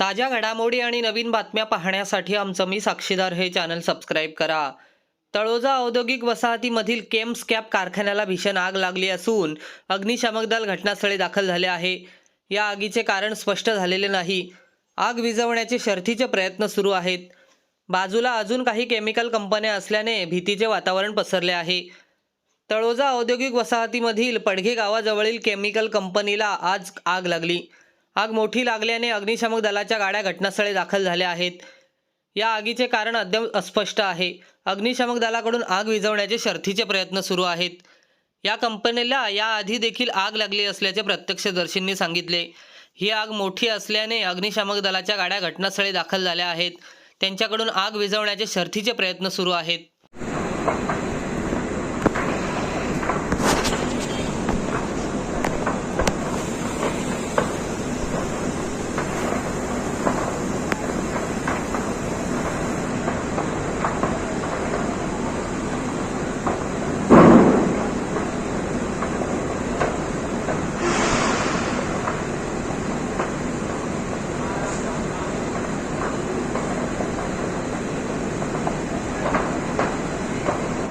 ताज्या घडामोडी आणि नवीन बातम्या पाहण्यासाठी आमचं मी साक्षीदार हे चॅनल सबस्क्राईब करा. तळोजा औद्योगिक वसाहतीमधील केम्स कॅप कारखान्याला भीषण आग लागली असून अग्निशामक दल घटनास्थळी दाखल झाले आहे. या आगीचे कारण स्पष्ट झालेले नाही. आग विझवण्याचे शर्थीचे प्रयत्न सुरू आहेत. बाजूला अजून काही केमिकल कंपन्या असल्याने भीतीचे वातावरण पसरले आहे. तळोजा औद्योगिक वसाहतीमधील पडघे गावाजवळील केमिकल कंपनीला आज आग लागली. आग मोठी लागल्याने अग्निशामक दलाच्या गाड्या घटनास्थळी दाखल झाल्या आहेत. या आगीचे कारण अद्याप अस्पष्ट आहे. अग्निशामक दलाकडून आग विझवण्याचे शर्थीचे प्रयत्न सुरू आहेत. या कंपनीला याआधी देखील आग लागली असल्याचे प्रत्यक्षदर्शींनी सांगितले. ही आग मोठी असल्याने अग्निशामक दलाच्या गाड्या घटनास्थळी दाखल झाल्या आहेत. त्यांच्याकडून आग विझवण्याचे शर्थीचे प्रयत्न सुरू आहेत.